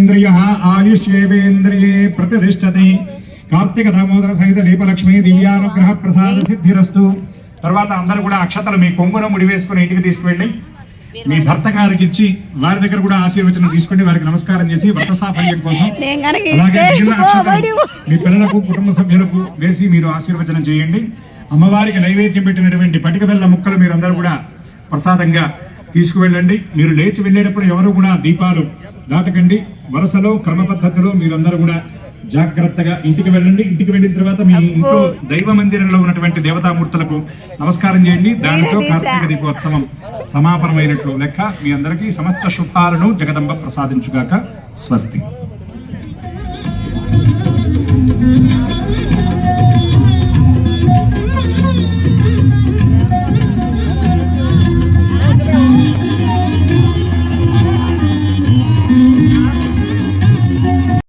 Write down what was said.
ఇంద్రియ ఆయుష్యేవేంద్రియే ప్రతిష్టతి. కార్తీక దామోదర సహిత దీపలక్ష్మి దివ్యానుగ్రహ ప్రసాద సిద్ధిరస్తు తర్వాత అందరూ కూడా అక్షతలు మీ కొంగున ముడి వేసుకుని ఇంటికి తీసుకువెళ్ళి మీ భర్త గారికి ఇచ్చి వారి దగ్గర కూడా ఆశీర్వచనం తీసుకుని వారికి నమస్కారం చేసి వ్రత సాఫల్యం కోసం. మీ పిల్లలకు కుటుంబ సభ్యులకు వేసి మీరు ఆశీర్వచనం చేయండి. అమ్మవారికి నైవేద్యం పెట్టినటువంటి పటిక బెల్ల ముక్కలు మీరందరూ కూడా ప్రసాదంగా తీసుకువెళ్ళండి. మీరు లేచి వెళ్ళేటప్పుడు ఎవరు కూడా దీపాలు దాటకండి. వరుసలో క్రమ పద్ధతిలో మీరందరూ కూడా జాగ్రత్తగా ఇంటికి వెళ్ళండి. ఇంటికి వెళ్ళిన తర్వాత మీ ఇంట్లో దైవ మందిరంలో ఉన్నటువంటి దేవతామూర్తులకు నమస్కారం చేయండి. దానితో. కార్తీక దీపోత్సవం సమాపనమైనట్లు లెక్క. మీ అందరికీ సమస్త శుభాలను జగదంబ ప్రసాదించుగాక. స్వస్తి.